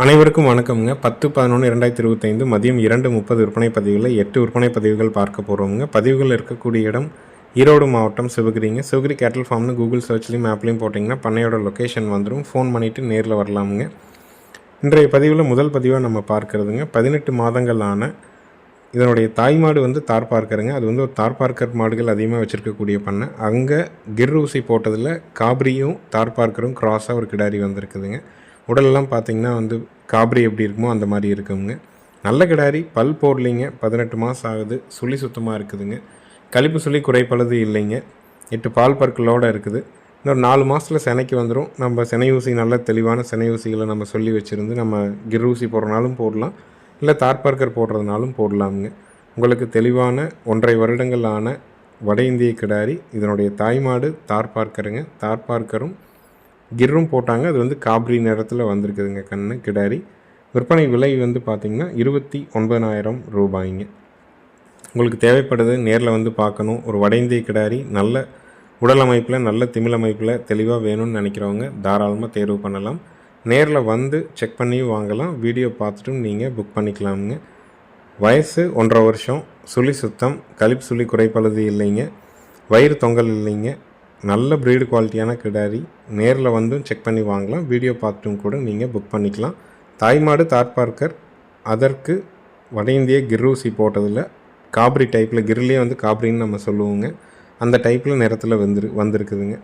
அனைவருக்கும் வணக்கம்ங்க. பத்து பதினொன்று இரண்டாயிரத்தி இருபத்தைந்து மதியம் இரண்டு முப்பது விற்பனை பதிவுகளில் எட்டு விற்பனை பதிவுகள் பார்க்க போகிறோமுங்க பதிவுகள் இருக்கக்கூடிய இடம் ஈரோடு மாவட்டம் சிவகிரிங்க. சிவகிரி கேட்டல் ஃபார்ம்னு கூகுள் சர்ச்லையும் மேப்லேயும் போட்டிங்கன்னா பண்ணையோட லொக்கேஷன் வந்துடும் ஃபோன் பண்ணிவிட்டு நேரில் வரலாமுங்க. இன்றைய பதிவில் முதல் பதிவாக நம்ம பார்க்கறதுங்க. பதினெட்டு மாதங்கள் ஆன இதனுடைய தாய்மாடு வந்து தார் பார்க்கருங்க அது வந்து ஒரு தார் பார்க்கர் மாடுகள் அதிகமாக வச்சுருக்கக்கூடிய பண்ணை. அங்கே கிர் ஊசி போட்டதில் காபிரியும் தார் பார்க்கரும் கிராஸாக ஒரு கிடாரி வந்திருக்குதுங்க. உடலெல்லாம் பார்த்தீங்கன்னா வந்து காபரி எப்படி இருக்குமோ அந்த மாதிரி இருக்குங்க. நல்ல கிடாரி பல் போடலிங்க. பதினெட்டு மாதம் ஆகுது. சுழி சுத்தமாக இருக்குதுங்க. கழிப்பு சுழி குறைப்பளது இல்லைங்க. எட்டு பால் பற்களோடு இருக்குது. இன்னொரு நாலு மாதத்தில் செனைக்கு வந்துடும் நம்ம செனை ஊசி நல்ல தெளிவான செனை ஊசிகளை நம்ம சொல்லி வச்சுருந்து நம்ம கிர் ஊசி போடுறனாலும் போடலாம். இல்லை தார்பார்க்கர் போடுறதுனாலும் போடலாமுங்க. உங்களுக்கு தெளிவான ஒன்றரை வருடங்கள் ஆன வட இந்திய கிடாரி இதனுடைய தாய்மாடு தார்பார்க்கருங்க தார்பார்க்கரும் கிர்ரும் போட்டாங்க. அது வந்து காபிரி நிறத்தில் வந்திருக்குதுங்க கண்ணு கிடாரி. விற்பனை விலை வந்து பார்த்திங்கன்னா இருபத்தி ஒன்பதாயிரம் ரூபாய்ங்க. உங்களுக்கு தேவைப்படுது நேரில் வந்து பார்க்கணும் ஒரு வட இந்திய கிடாரி நல்ல உடல் அமைப்பில் நல்ல திமிழ் அமைப்பில் தெளிவாக வேணும்னு நினைக்கிறவங்க தாராளமாக தேர்வு பண்ணலாம். நேரில் வந்து செக் பண்ணியும் வாங்கலாம். வீடியோ பார்த்துட்டும் நீங்கள் புக் பண்ணிக்கலாமுங்க. வயசு ஒன்றரை வருஷம். சுழி சுத்தம். கழிப்பு சுழி குறைப்பழுது இல்லைங்க. வயிறு தொங்கல் இல்லைங்க. நல்ல ப்ரீடு குவாலிட்டியான கிடாரி நேரில் வந்தும் செக் பண்ணி வாங்கலாம். வீடியோ பார்த்துட்டும் கூட நீங்கள் புக் பண்ணிக்கலாம். தாய்மாடு தார்பார்க்கர் அதற்கு வட இந்திய கிர்ரூசி போட்டதில் காப்ரி டைப்பில் கிர்லேயே வந்து காப்ரின்னு நம்ம சொல்லுவோங்க. அந்த டைப்பில் நிறத்தில் வந்துரு வந்திருக்குதுங்க.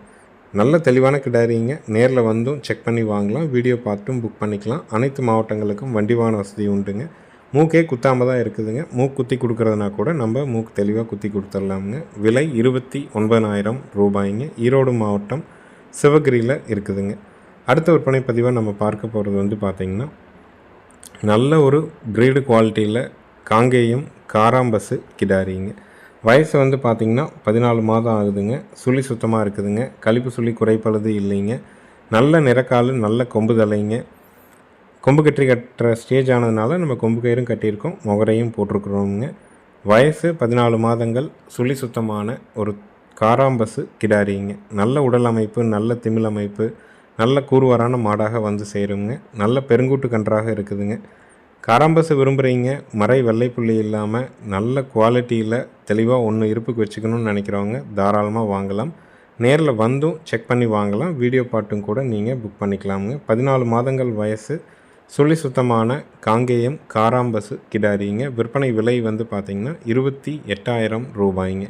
நல்ல தெளிவான கிடாரிங்க. நேரில் வந்தும் செக் பண்ணி வாங்கலாம். வீடியோ பார்த்தும் புக் பண்ணிக்கலாம். அனைத்து மாவட்டங்களுக்கும் வண்டி வாகன வசதி உண்டுங்க. மூக்கே குத்தாமல் தான் இருக்குதுங்க. மூக்கு குத்தி கொடுக்குறதுனா கூட நம்ம மூக்கு தெளிவாக குத்தி கொடுத்துடலாமுங்க. விலை இருபத்தி ஒன்பதாயிரம் ரூபாய்ங்க. ஈரோடு மாவட்டம் சிவகிரியில் இருக்குதுங்க. அடுத்த விற்பனை பதிவாக நம்ம பார்க்க போகிறது வந்து பார்த்திங்கன்னா நல்ல ஒரு ப்ரீடு குவாலிட்டியில் காங்கேயம் காராம்பஸு கிடாரிங்க. வயசு வந்து பார்த்திங்கன்னா பதினாலு மாதம் ஆகுதுங்க. சுழி சுத்தமாக இருக்குதுங்க. கழிப்பு சுழி குறைப்பழுது இல்லைங்க. நல்ல நிறக்கால் நல்ல கொம்பு தலைங்க. கொம்பு கட்டி கட்டுற ஸ்டேஜ் ஆனதுனால நம்ம கொம்பு கயிறும் கட்டியிருக்கோம் முகரையும் போட்டிருக்கிறோமுங்க. வயசு பதினாலு மாதங்கள் சுழி சுத்தமான ஒரு காராம்பசு கிடாரிங்க. நல்ல உடல் அமைப்பு நல்ல திமிழ் அமைப்பு நல்ல கூறுவாரான மாடாக வந்து சேருங்க. நல்ல பெருங்கூட்டு கன்றாக இருக்குதுங்க. காராம்பசு விரும்புகிறீங்க மறை வெள்ளை புள்ளி இல்லாமல் நல்ல குவாலிட்டியில் தெளிவாக ஒன்று இருப்புக்கு வச்சுக்கணும்னு நினைக்கிறவங்க தாராளமாக வாங்கலாம். நேரில் வந்தும் செக் பண்ணி வாங்கலாம். வீடியோ பாட்டும் கூட நீங்கள் புக் பண்ணிக்கலாமுங்க. பதினாலு மாதங்கள் வயசு சுழி சுத்தமான காங்கேயம் காராம்பசு கிடாரிங்க. விற்பனை விலை வந்து பார்த்திங்கன்னா இருபத்தி எட்டாயிரம் ரூபாய்ங்க.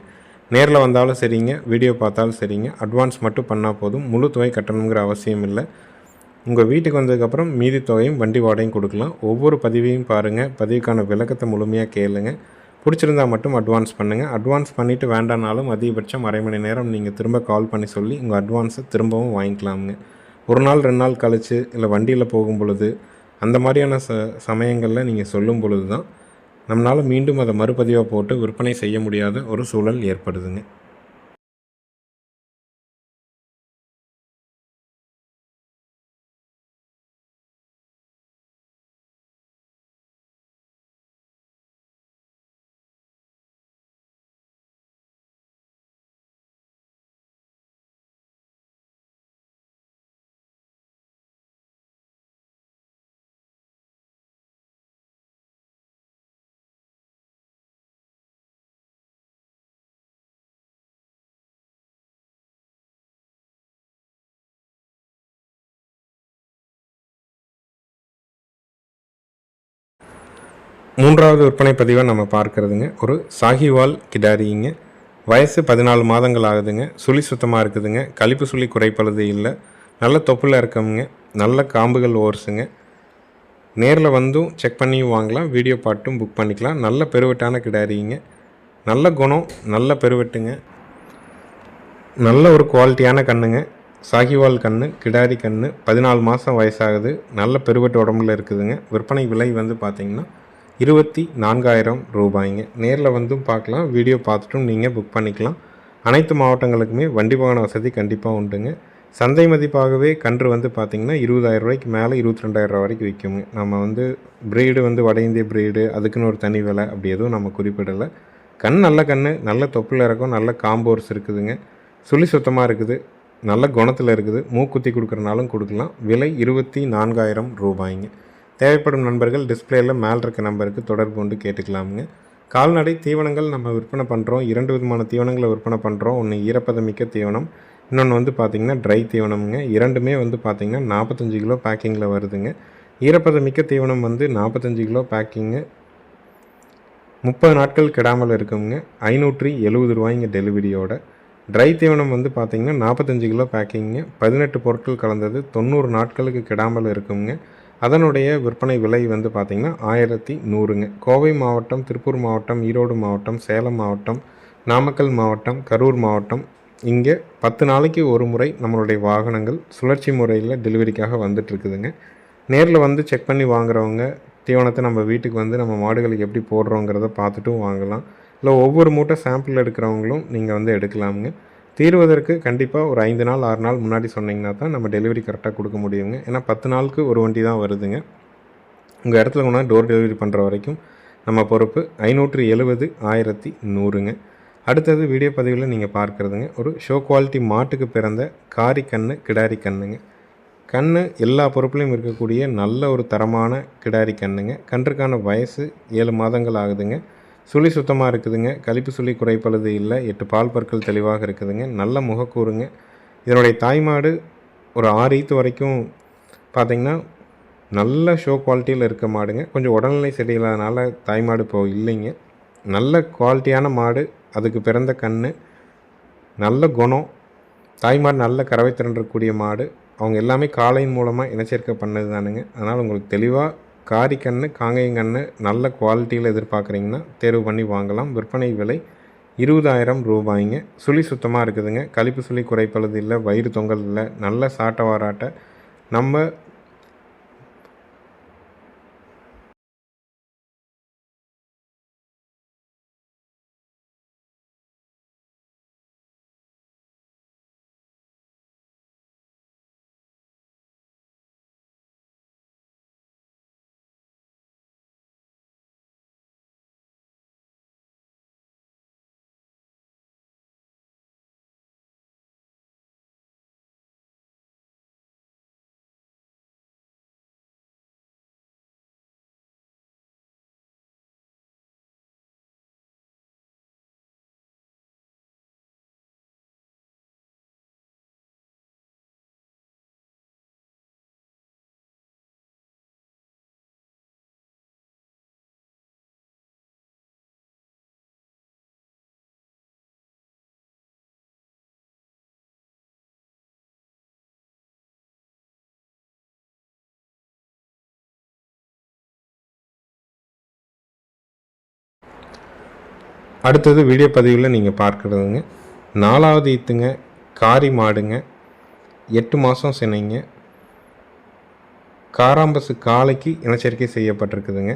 நேரில் வந்தாலும் சரிங்க வீடியோ பார்த்தாலும் சரிங்க. அட்வான்ஸ் மட்டும் பண்ணால் போதும். முழு தொகை கட்டணுங்கிற அவசியம் இல்லை. உங்கள் வீட்டுக்கு வந்ததுக்கப்புறம் மீதி தொகையும் வண்டி வாடகையும் கொடுக்கலாம். ஒவ்வொரு பதிவையும் பாருங்கள் பதிவுக்கான விளக்கத்தை முழுமையாக கேளுங்க. பிடிச்சிருந்தா மட்டும் அட்வான்ஸ் பண்ணுங்கள் அட்வான்ஸ் பண்ணிவிட்டு வேண்டானாலும் அதிகபட்சம் அரை மணி நேரம் நீங்கள் திரும்ப கால் பண்ணி சொல்லி உங்கள் அட்வான்ஸை திரும்பவும் வாங்கிக்கலாமுங்க. ஒரு நாள் ரெண்டு நாள் கழித்து இல்லை வண்டியில் போகும் பொழுது அந்த மாதிரியான ச சமயங்களில் நீங்கள் சொல்லும் பொழுது தான் நம்மளால் மீண்டும் அதை மறுபதிவாக போட்டு விற்பனை செய்ய முடியாத ஒரு சூழல் ஏற்படுதுங்க. மூன்றாவது விற்பனை பதிவை நம்ம பார்க்குறதுங்க. ஒரு சாகிவால் கிடாரிங்க. வயசு பதினாலு மாதங்கள் ஆகுதுங்க. சுழி சுத்தமாக இருக்குதுங்க. கழிப்பு சுழி குறைப்பழுது இல்லை. நல்ல தொப்புல இருக்கமுங்க நல்ல காம்புகள் ஓர்ஸுங்க. நேரில் வந்தும் செக் பண்ணியும் வாங்கலாம். வீடியோ பாட்டும் புக் பண்ணிக்கலாம். நல்ல பெருவெட்டான கிடாரிங்க. நல்ல குணம் நல்ல பெருவெட்டுங்க. நல்ல ஒரு குவாலிட்டியான கண்ணுங்க. சாகிவால் கண்ணு கிடாரி கண்ணு. பதினாலு மாதம் வயசாகுது. நல்ல பெருவெட்டு உடம்புல இருக்குதுங்க. விற்பனை விலை வந்து பார்த்திங்கன்னா இருபத்தி நான்காயிரம் ரூபாய்ங்க. நேரில் வந்தும் பார்க்கலாம் வீடியோ பார்த்துட்டும் நீங்கள் புக் பண்ணிக்கலாம். அனைத்து மாவட்டங்களுக்குமே வண்டி வாகன வசதி கண்டிப்பாக உண்டுங்க. சந்தை மதிப்பாகவே கன்று வந்து பார்த்திங்கன்னா இருபதாயிரம் ரூபாய்க்கு மேலே இருபத்தி ரெண்டாயிரம் வரைக்கும் விற்குங்க நம்ம வந்து ப்ரீடு வந்து வட இந்திய ப்ரீடு அதுக்குன்னு ஒரு தனி விலை அப்படி எதுவும் நம்ம குறிப்பிடலை. கண் நல்ல கண் நல்ல தொப்பில் இருக்கும் நல்ல காம்போர்ஸ் இருக்குதுங்க. சுழி சுத்தமாக இருக்குது நல்ல குணத்தில் இருக்குது. மூக்குத்தி கொடுக்குறனாலும் கொடுக்கலாம். விலை இருபத்தி நான்காயிரம் ரூபாய்ங்க. தேவைப்படும் நண்பர்கள் டிஸ்பிளேயில் மேல் இருக்க நம்பருக்கு தொடர்பு கொண்டு கேட்டுக்கலாமுங்க. கால்நடை தீவனங்கள் நம்ம விற்பனை பண்ணுறோம் இரண்டு விதமான தீவனங்களை விற்பனை பண்ணுறோம் ஒன்று ஈரப்பதமிக்க தீவனம் இன்னொன்று வந்து பார்த்திங்கன்னா ட்ரை தீவனம்ங்க. இரண்டுமே வந்து பார்த்திங்கன்னா நாற்பத்தஞ்சு கிலோ பேக்கிங்கில் வருதுங்க. ஈரப்பதமிக்க தீவனம் வந்து நாற்பத்தஞ்சு கிலோ பேக்கிங்கு முப்பது நாட்கள் கெடாமல் இருக்குங்க. ஐநூற்றி எழுபது ரூபாய்ங்க டெலிவரியோட ட்ரை தீவனம் வந்து பார்த்திங்கன்னா நாற்பத்தஞ்சு கிலோ பேக்கிங்க பதினெட்டு பொருட்கள் கலந்தது. தொண்ணூறு நாட்களுக்கு கெடாமல் இருக்குங்க. அதனுடைய விற்பனை விலை வந்து பார்த்திங்கன்னா ஆயிரத்தி நூறுங்க. கோவை மாவட்டம் திருப்பூர் மாவட்டம் ஈரோடு மாவட்டம் சேலம் மாவட்டம் நாமக்கல் மாவட்டம் கரூர் மாவட்டம். இங்கே பத்து நாளைக்கு ஒரு முறை நம்மளுடைய வாகனங்கள் சுழற்சி முறையில் டெலிவரிக்காக வந்துட்டுருக்குதுங்க நேரில் வந்து செக் பண்ணி வாங்குறவங்க தீவனத்தை நம்ம வீட்டுக்கு வந்து நம்ம மாடுகளுக்கு எப்படி போடுறோங்கிறத பார்த்துட்டும் வாங்கலாம். இல்லை ஒவ்வொரு மூட்டை சாம்பிள் எடுக்கிறவங்களும் நீங்கள் வந்து எடுக்கலாமுங்க. தீர்வதற்கு கண்டிப்பாக ஒரு ஐந்து நாள் ஆறு நாள் முன்னாடி சொன்னீங்கன்னா தான் நம்ம டெலிவரி கரெக்டாக கொடுக்க முடியுங்க. ஏன்னா பத்து நாளுக்கு ஒரு வண்டி தான் வருதுங்க. உங்கள் இடத்துல கொண்டாந்து டோர் டெலிவரி பண்ணுற வரைக்கும் நம்ம பொறுப்பு ஐநூற்று எழுபது ஆயிரத்தி நூறுங்க. அடுத்தது வீடியோ பதிவில் நீங்கள் பார்க்குறதுங்க. ஒரு ஷோ குவாலிட்டி மாட்டுக்கு பிறந்த காரி கண்ணு கிடாரி கண்ணுங்க. கண்ணு எல்லா பொறுப்புலையும் இருக்கக்கூடிய நல்ல ஒரு தரமான கிடாரி கண்ணுங்க. கன்றுக்கான வயசு ஏழு மாதங்கள் ஆகுதுங்க. சுழி சுத்தமாக இருக்குதுங்க. கழிப்பு சுழி குறைப்பழுது இல்லை. எட்டு பால் பற்கள் தெளிவாக இருக்குதுங்க. நல்ல முகக்கூறுங்க. இதனுடைய தாய்மாடு ஒரு ஆறு ஈத்து வரைக்கும் பார்த்திங்கன்னா நல்ல ஷோ குவாலிட்டியில் இருக்க மாடுங்க. கொஞ்சம் உடல்நிலை சரியில்லாதனால தாய்மாடு இப்போ இல்லைங்க. நல்ல குவாலிட்டியான மாடு. அதுக்கு பிறந்த கண் நல்ல குணம். தாய்மாடு நல்ல கறவை திரண்டக்கூடிய மாடு. அவங்க எல்லாமே காளையின் மூலமாக இனச்சேர்க்கை பண்ணது தானுங்க. அதனால் உங்களுக்கு தெளிவாக காரி காங்கேயங்கன்று நல்ல குவாலிட்டியில் எதிர்பார்க்குறீங்கன்னா தேர்வு பண்ணி வாங்கலாம். விற்பனை விலை இருபதாயிரம் ரூபாய்ங்க. சுழி சுத்தமாக இருக்குதுங்க. கழிப்பு சுழி குறைப்பழுது இல்லை வயிறு தொங்கல் இல்லை நல்ல சாட்டை வாராட்டை. நம்ம அடுத்தது வீடியோ பதிவில் நீங்கள் பார்க்குறதுங்க. நாலாவது ஈத்துங்க காரி மாடுங்க எட்டு மாதம் சினைங்க. காராம்பசு காலைக்கு இனச்சரிக்கை செய்யப்பட்டிருக்குதுங்க.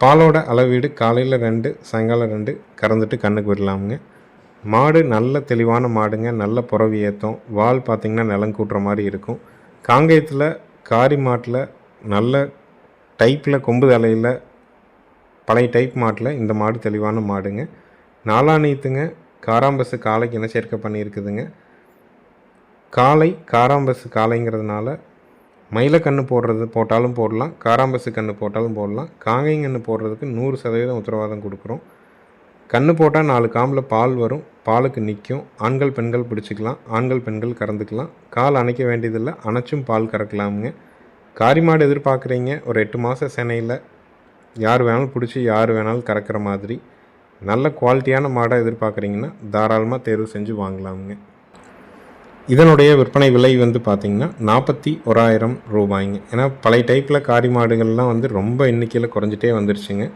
பாலோட அளவீடு காலையில் ரெண்டு சாயங்காலம் ரெண்டு கறந்துட்டு கண்ணுக்கு விடலாமுங்க மாடு நல்ல தெளிவான மாடுங்க நல்ல புறவி ஏற்றம் வால் பார்த்திங்கன்னா நிலம் கூட்டுற மாதிரி இருக்கும். காங்கேயத்தில் காரி மாட்டில் நல்ல டைப்பில் கொம்பு தலையில் பழைய டைப் மாட்டில் இந்த மாடு தெளிவான மாடுங்க. நாலாணித்துங்க காராம்பஸு காளைக்கு என்ன சேர்க்கை பண்ணியிருக்குதுங்க. காளை காராம்பஸ் காளைங்கிறதுனால மயிலக்கன்று போடுறது போட்டாலும் போடலாம் காராம்பசு கன்று போட்டாலும் போடலாம். காங்கைங்கன்று போடுறதுக்கு நூறு சதவீதம் உத்தரவாதம் கொடுக்குறோம். கன்று போட்டால் நாலு காம்பில் பால் வரும் பாலுக்கு நிற்கும் ஆண்கள் பெண்கள் பிடிச்சிக்கலாம் ஆண்கள் பெண்கள் கறந்துக்கலாம். கால் அணைக்க வேண்டியதில்லை அணைச்சும் பால் கறக்கலாமுங்க. காரி மாடு எதிர்பார்க்குறீங்க ஒரு எட்டு மாத சென்னையில் யார் வேணாலும் பிடிச்சி யார் வேணாலும் கறக்கிற மாதிரி நல்ல குவாலிட்டியான மாடை எதிர்பார்க்குறீங்கன்னா தாராளமாக தேர்வு செஞ்சு வாங்கலாமுங்க. இதனுடைய விற்பனை விலை வந்து பார்த்திங்கன்னா நாற்பத்தி ஓராயிரம் ரூபாய்ங்க. ஏன்னா பழைய டைப்பில் காரி மாடுகள்லாம் வந்து ரொம்ப எண்ணிக்கையில் குறைஞ்சிட்டே வந்துருச்சுங்க.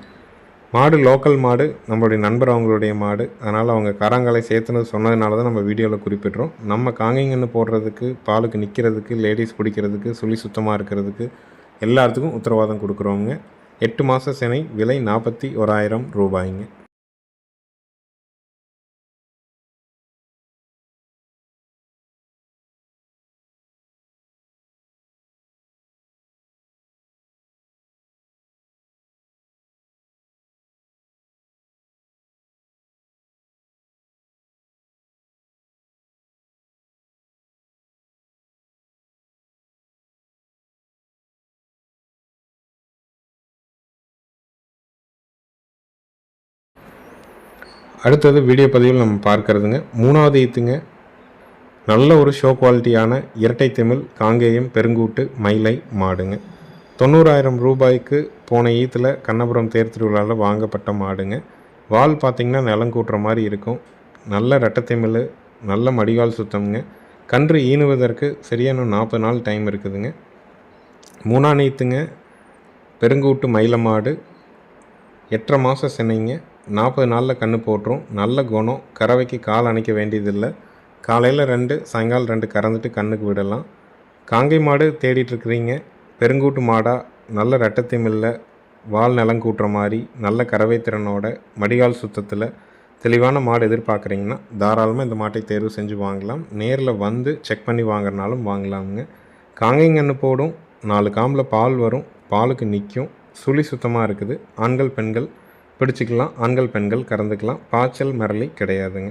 மாடு லோக்கல் மாடு நம்மளுடைய நண்பர் அவங்களுடைய மாடு. அதனால் அவங்க கராங்காலை சேர்த்துனது சொன்னதுனால தான் நம்ம வீடியோவில் குறிப்பிட்றோம். நம்ம காங்கிங்கன்னு போடுறதுக்கு பாலுக்கு நிற்கிறதுக்கு லேடிஸ் பிடிக்கிறதுக்கு சுழி சுத்தமாக இருக்கிறதுக்கு எல்லாத்துக்கும் உத்தரவாதம் கொடுக்குறோங்க எட்டு மாத சினை விலை நாற்பத்தி ஓராயிரம் ரூபாய்ங்க. அடுத்தது வீடியோ பதிவில் நம்ம பார்க்கறதுங்க. மூணாவது ஈத்துங்க. நல்ல ஒரு ஷோ குவாலிட்டியான இரட்டை தமிழ் காங்கேயம் பெருங்கூட்டு மயிலை மாடுங்க. தொண்ணூறாயிரம் ரூபாய்க்கு போன ஈத்தில் கண்ணபுரம் தேர் திருவிழாவில் வாங்கப்பட்ட மாடுங்க. வால் பார்த்திங்கன்னா நிலம் கூட்டுற மாதிரி இருக்கும். நல்ல ரெட்டத்தமிழ் நல்ல மடிகால் சுத்தம்ங்க. கன்று ஈனுவதற்கு சரியான நாற்பது நாள் டைம் இருக்குதுங்க. மூணா நீத்துங்க பெருங்கூட்டு மயில மாடு. எட்டரை மாதம் சென்னைங்க. நாற்பது நாளில் கன்று போட்டுரும். நல்ல குணம். கறவைக்கு கால் அணைக்க வேண்டியதில்லை. காலையில் ரெண்டு சாயங்காலம் ரெண்டு கறந்துட்டு கண்ணுக்கு விடலாம். காங்கை மாடு தேடிட்டுருக்குறீங்க பெருங்கூட்டு மாடாக நல்ல ரெட்டத்திமில்ல வால் நிலம் கூட்டுற மாதிரி. நல்ல கறவை திறனோட மடிகால் சுத்தத்தில் தெளிவான மாடு எதிர்பார்க்குறீங்கன்னா தாராளமாக இந்த மாட்டை தேர்வு செஞ்சு வாங்கலாம். நேரில் வந்து செக் பண்ணி வாங்குறனாலும் வாங்கலாமுங்க. காங்கைங்கன்று போடும். நாலு காம்பில் பால் வரும். பாலுக்கு நிற்கும் சுழி சுத்தமாக இருக்குது. ஆண்கள் பெண்கள் பிடிச்சிக்கலாம். ஆண்கள் பெண்கள் கறந்துக்கலாம். பாய்ச்சல் மரளி கிடையாதுங்க.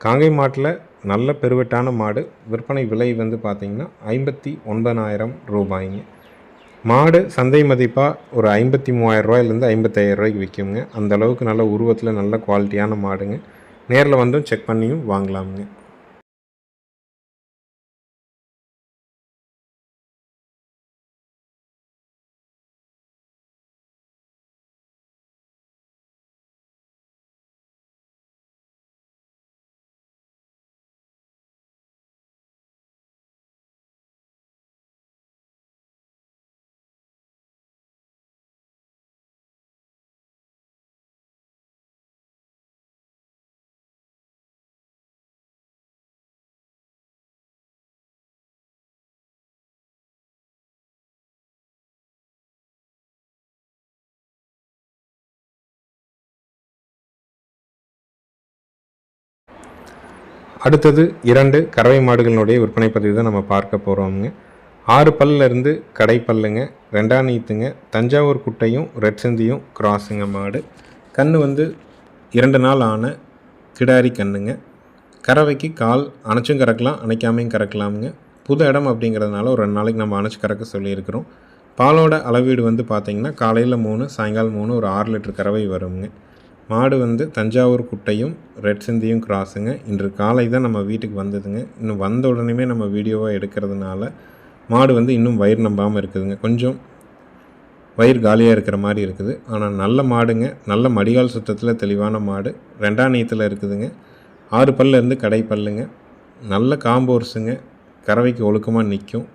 காங்கை மாட்டில் நல்ல பெருவெட்டான மாடு. விற்பனை விலை வந்து பார்த்திங்கன்னா ஐம்பத்தி ஒன்பதாயிரம் ரூபாய்ங்க. மாடு சந்தை மதிப்பாக ஒரு ஐம்பத்தி மூவாயிரம் ரூபாயிலேருந்து ஐம்பத்தாயிரம் ரூபாய்க்கு விற்குங்க அந்த அளவுக்கு நல்ல உருவத்தில் நல்ல குவாலிட்டியான மாடுங்க. நேரில் வந்தும் செக் பண்ணியும் வாங்கலாமுங்க. அடுத்தது இரண்டு கறவை மாடுகளினுடைய விற்பனை பதிவு தான் நம்ம பார்க்க போகிறோமுங்க ஆறு பல்லிருந்து கடை பல்லுங்க ரெண்டாம் நீத்துங்க தஞ்சாவூர் குட்டையும் ரெட் சிந்தியும் கிராஸுங்க மாடு. கன்று வந்து இரண்டு நாள் ஆன கிடாரி கண்ணுங்க. கறவைக்கு கால் அணைச்சும் கறக்கலாம் அணைக்காமையும் கறக்கலாமுங்க. புது இடம் அப்படிங்கிறதுனால ஒரு ரெண்டு நாளைக்கு நம்ம அணைச்சி கறக்க சொல்லியிருக்கிறோம். பாலோட அளவீடு வந்து பார்த்திங்கன்னா காலையில் மூணு சாயங்காலம் மூணு ஒரு ஆறு லிட்டர் கறவை வருங்க. மாடு வந்து தஞ்சாவூர் குட்டையும் ரெட் சிந்தியும் கிராஸுங்க. இன்று காலை தான் நம்ம வீட்டுக்கு வந்ததுங்க. இன்னும் வந்த உடனே நம்ம வீடியோவாக எடுக்கிறதுனால மாடு வந்து இன்னும் வயிறு நம்பாமல் இருக்குதுங்க. கொஞ்சம் வயிறு காலியாக இருக்கிற மாதிரி இருக்குது. ஆனால் நல்ல மாடுங்க. நல்ல மடிகால் சுத்தத்தில் தெளிவான மாடு. ரெண்டாம் நீத்தில் இருக்குதுங்க. ஆறு பல்லேருந்து கடை பல்லுங்க. நல்ல காம்போர்ஸுங்க கறவைக்கு ஒழுக்கமாக நிற்கும்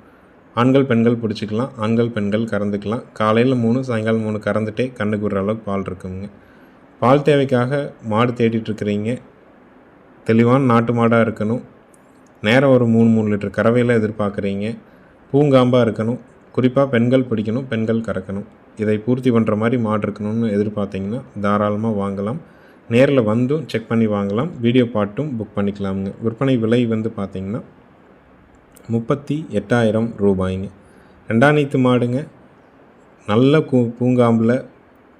ஆண்கள் பெண்கள் பிடிச்சிக்கலாம். ஆண்கள் பெண்கள் கறந்துக்கலாம். காலையில் மூணு சாயங்காலம் மூணு கறந்துட்டே கண்ணுக்கு விடுற அளவுக்கு பால் இருக்குங்க. பால் தேவைக்காக மாடு தேடிட்டுருக்கிறீங்க. தெளிவான நாட்டு மாடாக இருக்கணும். நேரம் ஒரு மூணு மூணு லிட்டர் கறவையில் எதிர்பார்க்குறீங்க. பூங்காம்பாக இருக்கணும். குறிப்பாக பெண்கள் பிடிக்கணும் பெண்கள் கறக்கணும். இதை பூர்த்தி பண்ணுற மாதிரி மாடு இருக்கணும்னு எதிர்பார்த்தீங்கன்னா தாராளமாக வாங்கலாம். நேரில் வந்தும் செக் பண்ணி வாங்கலாம். வீடியோ பாட்டும் புக் பண்ணிக்கலாமுங்க. விற்பனை விலை வந்து பார்த்திங்கன்னா முப்பத்தி எட்டாயிரம் ரூபாய்ங்க. ரெண்டாம் நீத்து மாடுங்க. நல்ல கூ பூங்காம்பில்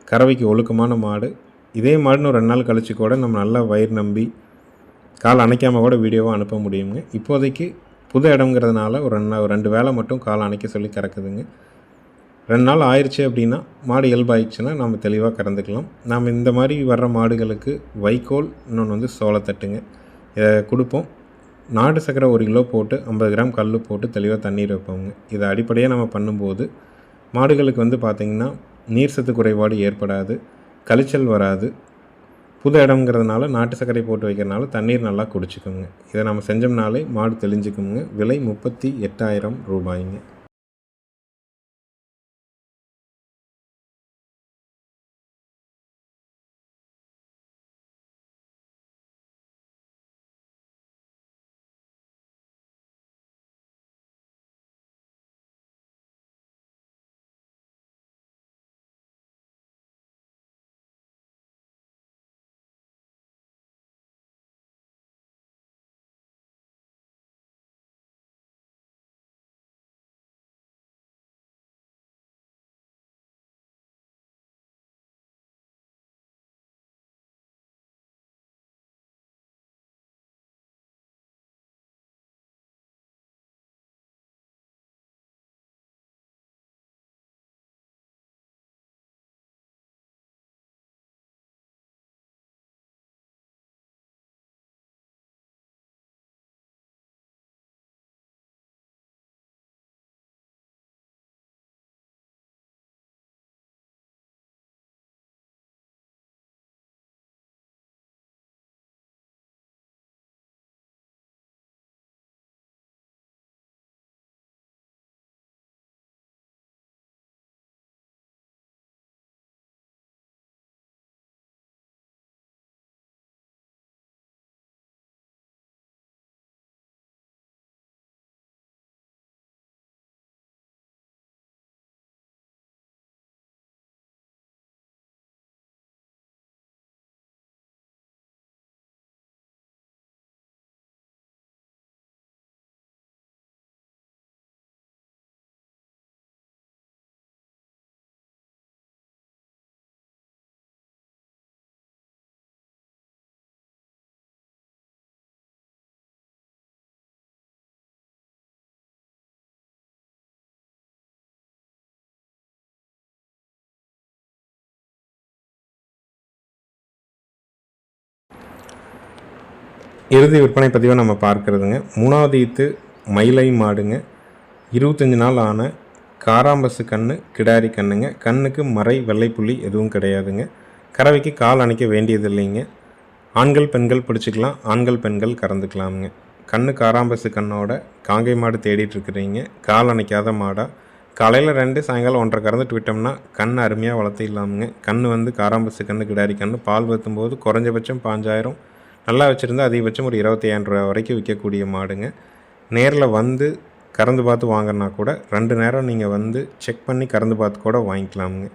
கறவைக்கு ஒழுக்கமான மாடு. இதே மாடுன்னு ஒரு ரெண்டு நாள் கழிச்சு கூட நம்ம நல்லா வயிறு நம்பி கால் அணைக்காமல் கூட வீடியோவாக அனுப்ப முடியுங்க. இப்போதைக்கு புது இடங்கிறதுனால ஒரு ரெண்டு நாள் ரெண்டு வேலை மட்டும் கால் அணைக்க சொல்லி கறக்குதுங்க. ரெண்டு நாள் ஆயிடுச்சு அப்படின்னா மாடு இயல்பாயிடுச்சுன்னா நம்ம தெளிவாக கறந்துக்கலாம். நாம் இந்த மாதிரி வர்ற மாடுகளுக்கு வைக்கோல் இன்னொன்று வந்து சோளத்தட்டுங்க. இதை கொடுப்போம். நாட்டு சக்கரை ஒரு கிலோ போட்டு ஐம்பது கிராம் கல் போட்டு தெளிவாக தண்ணீர் வைப்போங்க. இதை அடிப்படையாக நம்ம பண்ணும்போது மாடுகளுக்கு வந்து பார்த்திங்கன்னா நீர் சத்து குறைபாடு ஏற்படாது. கழிச்சல் வராது. புது இடம்ங்கிறதுனால நாட்டு சர்க்கரை போட்டு வைக்கிறனால தண்ணீர் நல்லா குடிச்சிக்கோங்க. இதை நம்ம செஞ்சோம்னாலே மாடு தெளிஞ்சுக்குங்க. விலை முப்பத்தி எட்டாயிரம் ரூபாய்ங்க. இறுதி விற்பனை பதிவை நம்ம பார்க்குறதுங்க. மூணாவது ஈத்து மயிலை மாடுங்க. இருபத்தஞ்சி நாள் ஆன காராம்பசு கன்று கிடாரி கண்ணுங்க. கண்ணுக்கு மறை வெள்ளைப்புள்ளி எதுவும் கிடையாதுங்க. கறவைக்கு கால் அணைக்க வேண்டியது இல்லைங்க ஆண்கள் பெண்கள் பிடிச்சிக்கலாம். ஆண்கள் பெண்கள் கறந்துக்கலாமுங்க. கண்ணு காராம்பசு கண்ணோட காங்கை மாடு தேடிட்டுருக்குறீங்க கால் அணைக்காத மாடாக காலையில் ரெண்டு சாயங்காலம் ஒன்றரை கறந்துட்டு விட்டோம்னா கண் அருமையாக வளர்த்திடலாமுங்க கண் வந்து காராம்பசு கன்று கிடாரி கன்று பால் ஊற்றும்போது குறைஞ்சபட்சம் பாஞ்சாயிரம் நல்லா வச்சுருந்தா அதிகபட்சம் ஒரு இருபத்தையாயிரம் ரூபா வரைக்கும் விற்கக்கூடிய மாடுங்க. நேரில் வந்து கறந்து பார்த்து வாங்கினா கூட ரெண்டு நேரம் நீங்கள் வந்து செக் பண்ணி கறந்து பார்த்து கூட வாங்கிக்கலாமுங்க.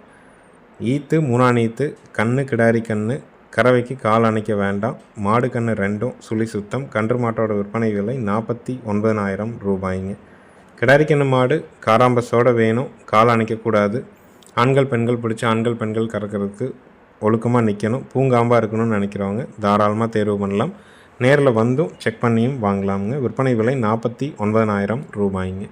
ஈத்து மூணாம் ஈத்து கண்ணு கிடாரி கண்ணு கறவைக்கு கால் அணைக்க வேண்டாம். மாடு கண்ணு ரெண்டும் சுழி சுத்தம். கன்று மாட்டோட விற்பனை விலை நாற்பத்தி ஒன்பதனாயிரம் ரூபாய்ங்க. கிடாரி கண்ணு மாடு காராம்பஸோடு வேணும். கால் அணைக்கக்கூடாது. ஆண்கள் பெண்கள் பிடிச்சி ஆண்கள் பெண்கள் கறக்கிறதுக்கு ஒழுக்கமாக நிற்கணும் பூங்காம்பாக இருக்கணும்னு நினைக்கிறவங்க தாராளமாக தேர்வு பண்ணலாம். நேரில் வந்தும் செக் பண்ணியும் வாங்கலாமுங்க. விற்பனை விலை நாற்பத்தி ஒன்பதனாயிரம் ரூபாய்ங்க.